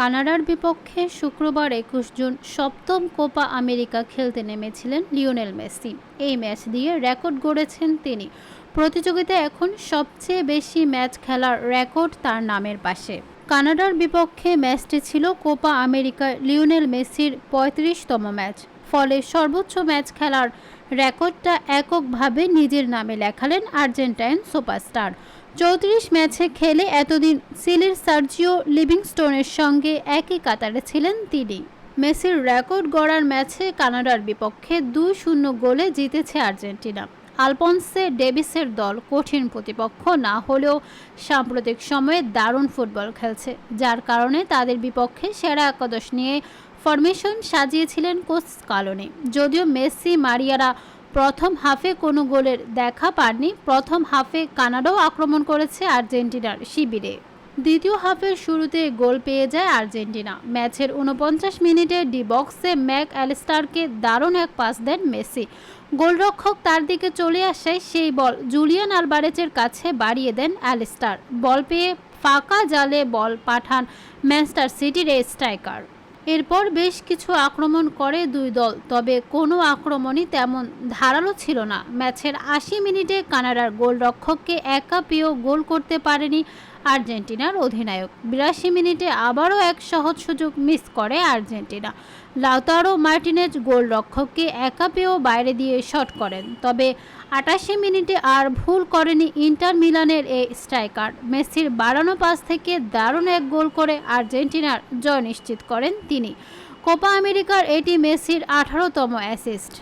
কানাডার বিপক্ষে শুক্রবার একুশ জুন সপ্তম কোপা আমেরিকা খেলতে নেমেছিলেন লিওনেল মেসি। এই ম্যাচ দিয়ে রেকর্ড গড়েছেন তিনি। প্রতিযোগিতায় এখন সবচেয়ে বেশি ম্যাচ খেলার রেকর্ড তার নামের পাশে। কানাডার বিপক্ষে ম্যাচটি ছিল কোপা আমেরিকার লিওনেল মেসির পঁয়ত্রিশতম ম্যাচ। ফলে সর্বোচ্চ ম্যাচ খেলার রেকর্ডটা এককভাবে নিজের নামে লেখালেন আর্জেন্টাইন সুপারস্টার। চৌত্রিশ ম্যাচে খেলে এতদিন সিলির সার্জিও লিভিংস্টোনের সঙ্গে একই কাতারে ছিলেন তিনি। মেসির রেকর্ড গড়ার ম্যাচে কানাডার বিপক্ষে দুই শূন্য গোলে জিতেছে আর্জেন্টিনা। আলপন্সে ডেভিসের দল কঠিন প্রতিপক্ষ না হলেও সাম্প্রতিক সময়ে দারুণ ফুটবল খেলছে, যার কারণে তাদের বিপক্ষে সেরা একাদশ নিয়ে ফরমেশন সাজিয়েছিলেন কোচ কালোনি। যদিও মেসি মারিয়ারা প্রথম হাফে কোনো গোলের দেখা পাননি, প্রথম হাফে কানাডাও আক্রমণ করেছে আর্জেন্টিনার শিবিরে। দ্বিতীয় হাফের শুরুতে গোল পেয়ে যায় আর্জেন্টিনা। ম্যাচের উনপঞ্চাশ মিনিটে ডি বক্সে ম্যাক অ্যালিস্টারকে দারুণ এক পাস দেন মেসি। গোলরক্ষক তার দিকে চলে আসায় সেই বল জুলিয়ান আলবারেজের কাছে বাড়িয়ে দেন অ্যালিস্টার। বল পেয়ে ফাঁকা জালে বল পাঠান ম্যানচেস্টার সিটির স্ট্রাইকার। এরপর বেশ কিছু আক্রমণ করে দুই দল, তবে কোনো আক্রমণই তেমন ধারালো ছিল না। ম্যাচের আশি মিনিটে কানাডার গোলরক্ষককে একা পেয়েও গোল করতে পারেনি আর্জেন্টিনার অধিনায়ক। বিরাশি মিনিটে আবারও এক সহজ সুযোগ মিস করে আর্জেন্টিনা। লাউতারো মার্টিনেজ গোলরক্ষককে একা পেয়েও বাইরে দিয়ে শট করেন। তবে আটাশি মিনিটে আর ভুল করেনি ইন্টার মিলানের এই স্ট্রাইকার। মেসির বাড়ানো পাস থেকে দারুণ এক গোল করে আর্জেন্টিনার জয় নিশ্চিত করেন তিনি। কোপা আমেরিকার এটি মেসির আঠারোতম অ্যাসিস্ট।